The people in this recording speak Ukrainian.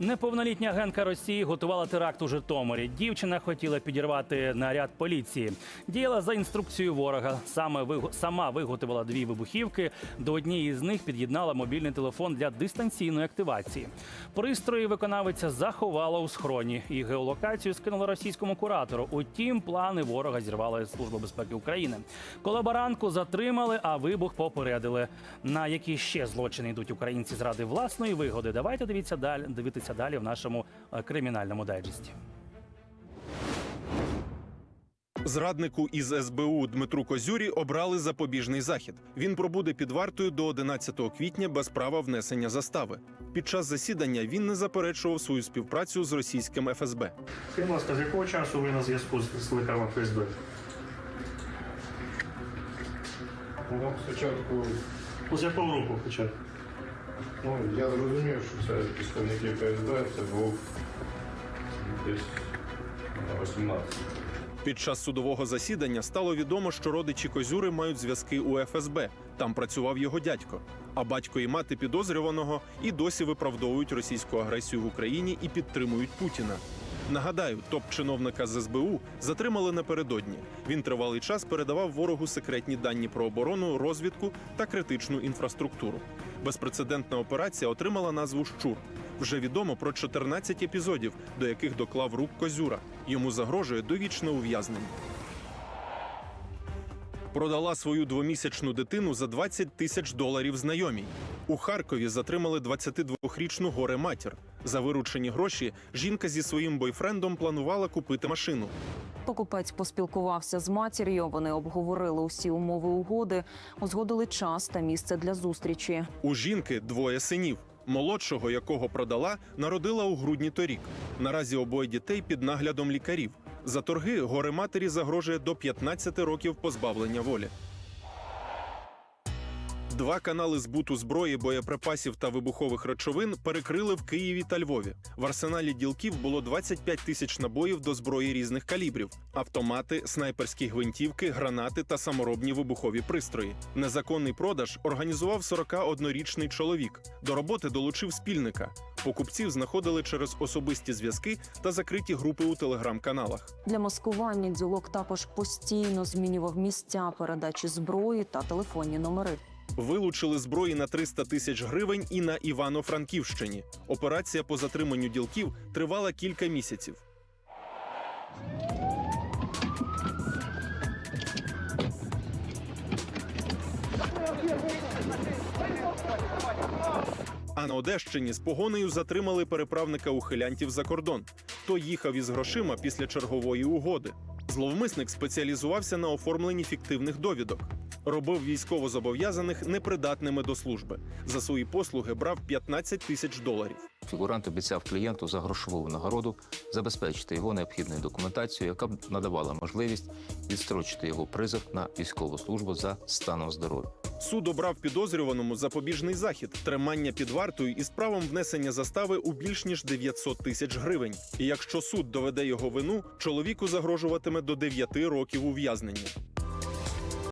Неповнолітня агентка Росії готувала теракт у Житомирі. Дівчина хотіла підірвати наряд поліції. Діяла за інструкцією ворога. Саме виго- сама виготовила дві вибухівки. До однієї з них під'єднала мобільний телефон для дистанційної активації. Пристрої виконавиця заховала у схроні і геолокацію скинула російському куратору. Утім, плани ворога зірвала Служба безпеки України. Колаборантку затримали, а вибух попередили. На які ще злочини йдуть українці зради власної вигоди? Давайте дивіться далі. Дивитися далі в нашому е, кримінальному дайджесті. Зраднику із СБУ Дмитру Козюрі обрали запобіжний захід. Він пробуде під вартою до 11 квітня без права внесення застави. Під час засідання він не заперечував свою співпрацю з російським ФСБ. Скажіть, будь ласка, з якого часу ви на зв'язку з з ФСБ? Ну, спочатку, Ну, З якого року хоча? Ну, я зрозумів, що це представники ФСБ, це був десь 18. Під час судового засідання стало відомо, що родичі Козюри мають зв'язки у ФСБ. Там працював його дядько. А батько і мати підозрюваного і досі виправдовують російську агресію в Україні і підтримують Путіна. Нагадаю, топ-чиновника з СБУ затримали напередодні. Він тривалий час передавав ворогу секретні дані про оборону, розвідку та критичну інфраструктуру. Безпрецедентна операція отримала назву Щур. Вже відомо про 14 епізодів, до яких доклав рук Козюра. Йому загрожує довічне ув'язнення. Продала свою двомісячну дитину за 20 тисяч доларів знайомій. У Харкові затримали 22-річну горе матір. За виручені гроші жінка зі своїм бойфрендом планувала купити машину. Покупець поспілкувався з матір'ю. Вони обговорили усі умови угоди, узгодили час та місце для зустрічі. У жінки двоє синів. Молодшого, якого продала, народила у грудні торік. Наразі обоє дітей під наглядом лікарів. За торги горе матері загрожує до 15 років позбавлення волі. Два канали збуту зброї, боєприпасів та вибухових речовин перекрили в Києві та Львові. В арсеналі ділків було 25 тисяч набоїв до зброї різних калібрів: автомати, снайперські гвинтівки, гранати та саморобні вибухові пристрої. Незаконний продаж організував 41-річний чоловік. До роботи долучив спільника. Покупців знаходили через особисті зв'язки та закриті групи у телеграм-каналах. Для маскування дзюлок також постійно змінював місця передачі зброї та телефонні номери. Вилучили зброї на 300 тисяч гривень і на Івано-Франківщині. Операція по затриманню ділків тривала кілька місяців. А на Одещині з погонею затримали переправника ухилянтів за кордон. Той їхав із грошима після чергової угоди. Зловмисник спеціалізувався на оформленні фіктивних довідок. Робив військовозобов'язаних непридатними до служби. За свої послуги брав 15 тисяч доларів. Фігурант обіцяв клієнту за грошову нагороду забезпечити його необхідною документацією, яка б надавала можливість відстрочити його призов на військову службу за станом здоров'я. Суд обрав підозрюваному запобіжний захід, тримання під вартою із правом внесення застави у більш ніж 900 тисяч гривень. І якщо суд доведе його вину, чоловіку загрожуватиме до 9 років ув'язнення.